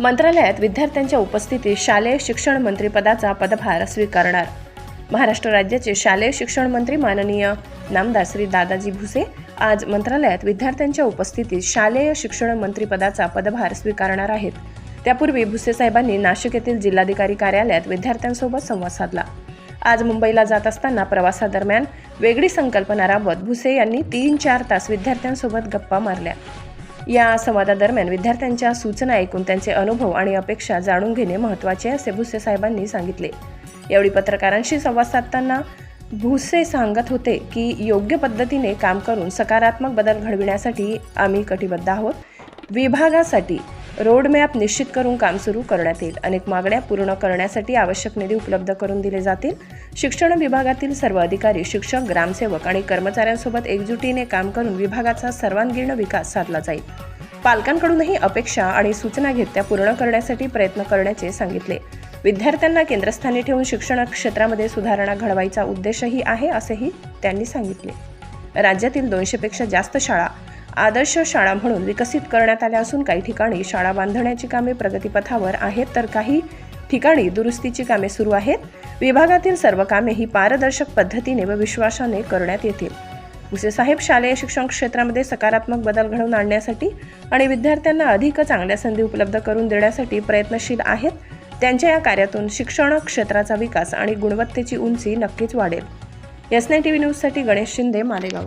मंत्रालयात विद्यार्थ्यांच्या उपस्थितीत शालेय शिक्षण मंत्रीपदाचा पदभार स्वीकारणार. महाराष्ट्र राज्याचे शालेय शिक्षण मंत्री माननीय नामदार श्री दादाजी भुसे आज मंत्रालयात विद्यार्थ्यांच्या उपस्थितीत शालेय शिक्षण मंत्रीपदाचा पदभार स्वीकारणार आहेत. त्यापूर्वी भुसे साहेबांनी नाशिक येथील जिल्हाधिकारी कार्यालयात विद्यार्थ्यांसोबत संवाद साधला. आज मुंबईला जात असताना प्रवासादरम्यान वेगळी संकल्पना राबवत भुसे यांनी तीन चार तास विद्यार्थ्यांसोबत गप्पा मारल्या. या संवादादरम्यान विद्यार्थ्यांच्या सूचना ऐकून त्यांचे अनुभव आणि अपेक्षा जाणून घेणे महत्त्वाचे असे भुसे साहेबांनी सांगितले. यावेळी पत्रकारांशी संवाद साधताना भुसे सांगत होते की योग्य पद्धतीने काम करून सकारात्मक बदल घडविण्यासाठी आम्ही कटिबद्ध आहोत. विभागासाठी रोडमॅप निश्चित करून काम सुरू करण्यात येईल. अनेक मागण्या पूर्ण करण्यासाठी आवश्यक निधी उपलब्ध करून दिले जातील. शिक्षण विभागातील सर्व अधिकारी शिक्षक ग्रामसेवक आणि कर्मचाऱ्यांसोबत एकजुटीने काम करून विभागाचा सर्वांगीण विकास साधला जाईल. पालकांकडूनही अपेक्षा आणि सूचना घेत त्या पूर्ण करण्यासाठी प्रयत्न करण्याचे सांगितले. विद्यार्थ्यांना केंद्रस्थानी ठेवून शिक्षण क्षेत्रामध्ये सुधारणा घडवायचा उद्देशही आहे असेही त्यांनी सांगितले. राज्यातील दोनशेपेक्षा जास्त शाळा आदर्श शाळा म्हणून विकसित करण्यात आल्या असून काही ठिकाणी शाळा बांधण्याची कामे प्रगतीपथावर आहेत तर काही ठिकाणी दुरुस्तीची कामे सुरू आहेत. विभागातील सर्व कामे ही पारदर्शक पद्धतीने व विश्वासाने करण्यात येतील. भुसे साहेब शालेय शिक्षण क्षेत्रामध्ये सकारात्मक बदल घडवून आणण्यासाठी आणि विद्यार्थ्यांना अधिक चांगल्या संधी उपलब्ध करून देण्यासाठी प्रयत्नशील आहेत. त्यांच्या या कार्यातून शिक्षण क्षेत्राचा विकास आणि गुणवत्तेची उंची नक्कीच वाढेल. एस नाईन टी व्ही न्यूजसाठी गणेश शिंदे मालेगाव.